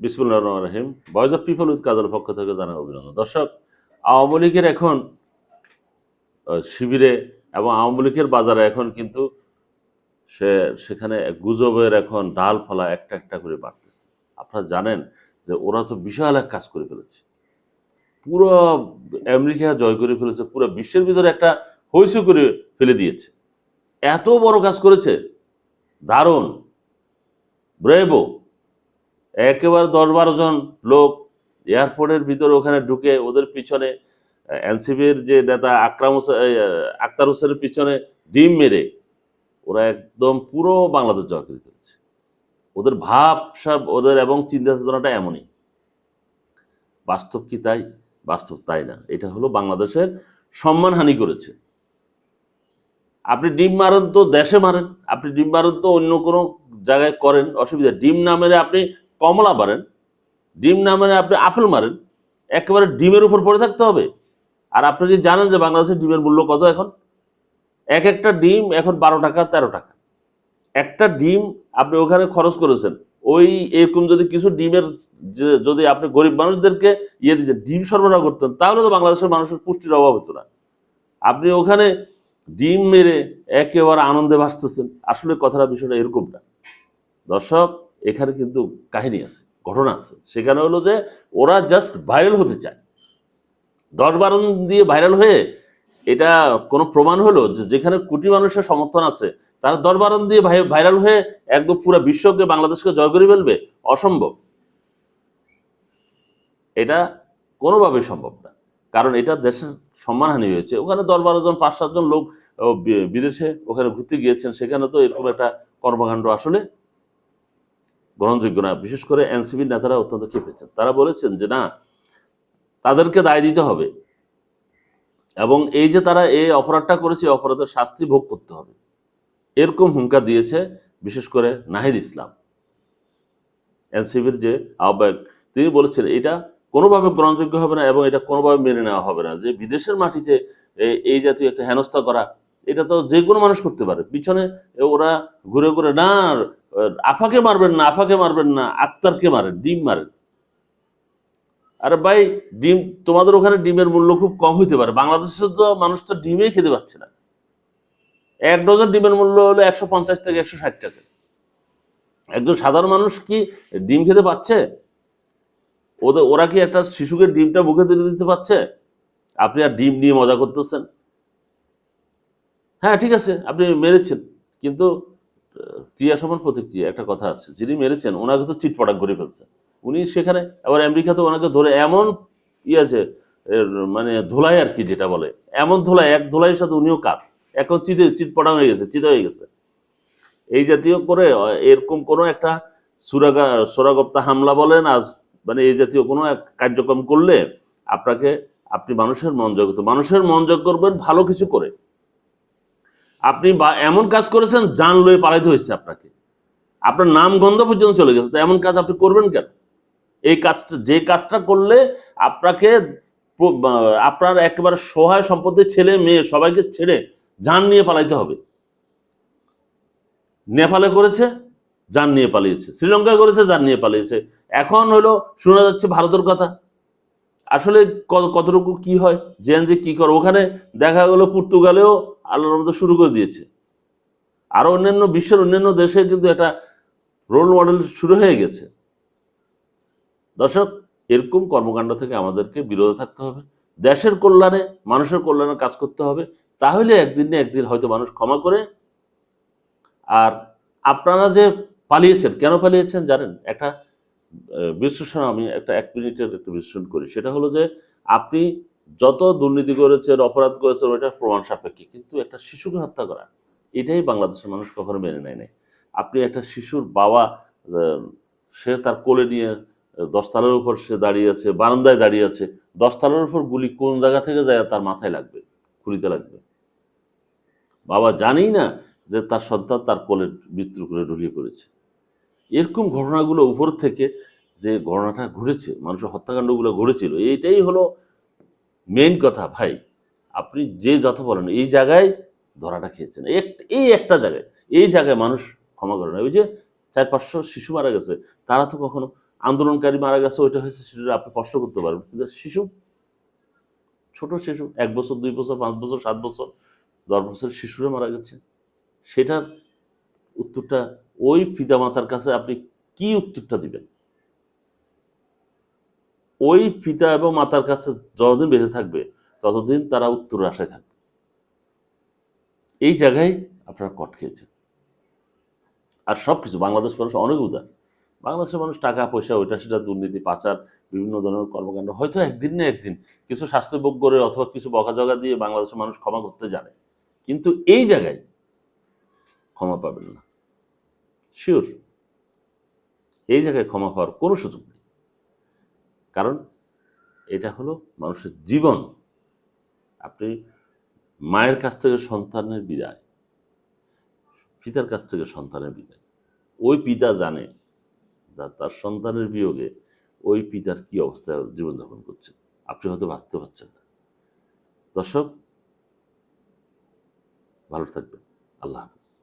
বিসমুল্লাহ রহমান রহিম voice of people with Kajal পক্ষ থেকে জানাই অভিনন্দন। দর্শক, আওয়ামী লীগের এখন শিবিরে এবং আওয়ামী লীগের বাজারে এখন কিন্তু সে, সেখানে গুজবের এখন ডাল ফলা একটা একটা করে বাড়তেছে। আপনারা জানেন যে ওরা তো বিশাল এক কাজ করে ফেলেছে। পুরো আমেরিকা জয় করে ফেলেছে, পুরো বিশ্বের ভিতরে একটা হইসু করে ফেলে দিয়েছে। এত বড় কাজ করেছে। দারুণ। ব্রেভো একেবারে দশ বারো জন লোক এয়ারপোর্টের ভিতরে ওখানে ঢুকে ওদের পিছনে এনসিবির যে নেতা আকরাম আক্তার হোসেনের পিছনে ডিম মেরে ওরা একদম পুরো বাংলাদেশ জয় করে ফেলেছে ওদের ভাব সব ওদের এবং চিন্তা চেতনাটা এমনই। বাস্তব কি তাই? বাস্তব তাই না। এটা হলো বাংলাদেশের সম্মানহানি করেছে। আপনি ডিম মারেন তো দেশে মারেন, আপনি ডিম মারেন তো অন্য কোনো জায়গায় করেন, অসুবিধা। ডিম না মেরে আপনি কমলা মারেন, ডিম না মানে আপনি আপেল মারেন, একেবারে ডিমের উপর পড়ে থাকতে হবে। আর আপনি যদি জানেন যে বাংলাদেশের ডিমের মূল্য কত এখন? এক একটা ডিম এখন বারো টাকা, তেরো টাকা। একটা ডিম আপনি ওখানে খরচ করেছেন, ওই এরকম যদি কিছু ডিমের যদি আপনি গরিব মানুষদেরকে ইয়ে দিতেন, ডিম সরবরাহ করতেন, তাহলে তো বাংলাদেশের মানুষের পুষ্টির অভাব হতো না। আপনি ওখানে ডিম মেরে একেবারে আনন্দে ভাসতেছেন। আসলে কথাটা বিষয়টা এরকম না। দর্শক এখানে কিন্তু কাহিনী আছে, ঘটনা আছে। সেখানে হলো যে ওরা জাস্ট ভাইরাল হতে চায়। দশ বারো দিয়ে ভাইরাল হয়ে এটা কোনো প্রমাণ হলো যে যেখানে কোটি মানুষের সমর্থন আছে, তারা দশ বারো দিয়ে ভাইরাল হয়ে একদম পুরো বিশ্বকে, বাংলাদেশকে জয় করে ফেলবে? অসম্ভব। এটা কোনোভাবেই সম্ভব না। কারণ এটা দেশের সম্মানহানি হয়েছে। ওখানে দশ বারো জন, পাঁচ সাতজন লোক বিদেশে ওখানে ঘুরতে গিয়েছেন, সেখানে তো এরকম একটা কর্মকাণ্ড আসলে গ্রহণযোগ্য না। বিশেষ করে এনসিবির নেতারা অত্যন্ত খেপেছেন তারা বলেছেন যে, না, তাদেরকে দায় দিতে হবে এবং এই যে তারা এই অপরাধটা করেছে, এই অপরাধের শাস্তি ভোগ করতে হবে। এরকম হুঙ্কার দিয়েছে বিশেষ করে নাহিদ ইসলাম। এনসিবির যে আহ্বায়ক, তিনি বলেছেন, এটা কোনোভাবে গ্রহণযোগ্য হবে না এবং এটা কোনোভাবে মেনে নেওয়া হবে না। যে বিদেশের মাটিতে এই জাতীয় একটা হেনস্থা করা, এটা তো যে কোনো মানুষ করতে পারে। পিছনে ওরা ঘুরে ঘুরে, না আফাকে মারবেন না, আফাকে মারবেন না, আক্তারকে মারেন, ডিম মারেন। আরে ভাই, ডিম, তোমাদের ওখানে ডিমের মূল্য খুব কম হইতে পারে। বাংলাদেশে তো মানুষ তো ডিমেই খেতে পাচ্ছে না। এক ডজন ডিমের মূল্য হলো একশো পঞ্চাশ থেকে একশো ষাট টাকা। একজন সাধারণ মানুষ কি ডিম খেতে পাচ্ছে ওদের, ওরা কি একটা শিশুকে ডিমটা মুখে তুলে দিতে পারছে? আপনি আর ডিম নিয়ে মজা করতেছেন। হ্যাঁ ঠিক আছে, আপনি মেরেছেন। কিন্তু ক্রিয়া সমান প্রতিক্রিয়া, একটা কথা আছে, যিনি মেরেছেন ওনাকে তো চিটপটাক করে ফেলছে। উনি সেখানে, আবার আমেরিকাতে ওনাকে ধরে এমন ইয়ে আছে মানে ধোলাই আর কি যেটা বলে, এমন ধোলাই, এক ধোলাইয়ের সাথে উনিও কাত এখন চিতে চিটপটাং হয়ে গেছে চিত হয়ে গেছে। এই জাতীয় করে এরকম কোনো একটা সুরাগা, সোরাগপ্তা হামলা বলেন, আর মানে এই জাতীয় কোনো এক কার্যক্রম করলে আপনাকে, আপনি মানুষের মন করতে, মানুষের মন জয় করবেন ভালো কিছু করে। আপনি এমন কাজ করেছেন জান লয়ে পালাইতে হয়েছে আপনাকে। আপনার নাম গন্ধ পর্যন্ত চলে গেছে, তো এমন কাজ আপনি করবেন কেন? এই কাজটা, যে কাজটা করলে আপনাকে আপনার একেবারে সহায় সম্পত্তির ছেলে, মেয়ে সবাইকে ছেড়ে যান নিয়ে পালাইতে হবে। নেপালে করেছে, যান নিয়ে পালিয়েছে। শ্রীলঙ্কা করেছে, যান নিয়ে পালিয়েছে। এখন হলো, শোনা যাচ্ছে ভারতের কথা। আসলে কতটুকু কি হয় জেন যে কি করে, ওখানে দেখা গেলো, পর্তুগালেও আল্লাহর মতো শুরু করে দিয়েছে। আরও অন্যান্য, বিশ্বের অন্যান্য দেশে কিন্তু একটা রোল মডেল শুরু হয়ে গেছে। দর্শক, এরকম কর্মকাণ্ড থেকে আমাদেরকে বিরত থাকতে হবে। দেশের কল্যাণে, মানুষের কল্যাণে কাজ করতে হবে। তাহলে একদিন না একদিন হয়তো মানুষ ক্ষমা করে। আর আপনারা যে পালিয়েছেন, কেন পালিয়েছেন জানেন? একটা বিশ্লেষণ আমি একটা এক মিনিটের একটা বিশ্লেষণ করি। সেটা হলো যে, আপনি যত দুর্নীতি করেছেন অপরাধ করেছে, ওইটা প্রমাণ সাপেক্ষে। কিন্তু একটা শিশুকে হত্যা করা, এটাই বাংলাদেশের মানুষ কখনো মেনে নেয় নাই। আপনি একটা শিশুর বাবা সে তার কোলে নিয়ে দশতলার উপর সে দাঁড়িয়ে আছে, বারান্দায় দাঁড়িয়ে আছে, দশতলার উপর গুলি কোন জায়গা থেকে যায় তার মাথায় লাগবে, খুলিতে লাগবে? বাবা জানেই না যে তার সন্তান তার কোলে মৃত্যু করে ঢুলিয়ে পড়েছে। এরকম ঘটনাগুলো উপর থেকে যে ঘটনাটা ঘটেছে, মানুষের হত্যাকাণ্ডগুলো ঘটেছিল এইটাই হলো মেইন কথা, ভাই, আপনি যে যত বলেন, এই জায়গায় ধরাটা খেয়েছেন। এই একটা জায়গায়, এই জায়গায় মানুষ ক্ষমা করে না ওই যে চার, পাঁচশো শিশু মারা গেছে, তারা তো কখনো আন্দোলনকারী মারা গেছে, ওইটা হয়েছে সেটা আপনি কষ্ট করতে পারবেন। কিন্তু শিশু, ছোট শিশু, এক বছর, দুই বছর, পাঁচ বছর, সাত বছর, দশ বছর শিশুরা মারা গেছে। সেটার উত্তরটা ওই পিতামাতার কাছে আপনি কি উত্তরটা দিবেন? ওই পিতা এবং মাতার কাছে যতদিন বেঁচে থাকবে, ততদিন তারা উত্তর আশায় থাকবে। এই জায়গায় আপনারা কট খেয়েছেন। আর সব কিছু বাংলাদেশ মানুষ অনেক উদার। বাংলাদেশের মানুষ টাকা, পয়সা, ওইটা সেটা দুর্নীতি, পাচার, বিভিন্ন ধরনের কর্মকাণ্ড। হয়তো একদিন না একদিন কিছু স্বাস্থ্যভোগ করে অথবা কিছু বকাজগা দিয়ে বাংলাদেশের মানুষ ক্ষমা করতে জানে। কিন্তু এই জায়গায় ক্ষমা পাবেন না। শিওর এই জায়গায় ক্ষমা পাওয়ার কোনো সুযোগ নেই। কারণ এটা হলো মানুষের জীবন। আপনি মায়ের কাছ থেকে সন্তানের বিদায়, পিতার কাছ থেকে সন্তানের বিদায়। ওই পিতা জানে যা- তার সন্তানের বিয়োগে ওই পিতার কি অবস্থায় জীবনযাপন করছে। আপনি হয়তো ভাবতে পারছেন না। দর্শক, ভালো থাকবেন। আল্লাহ হাফিজ।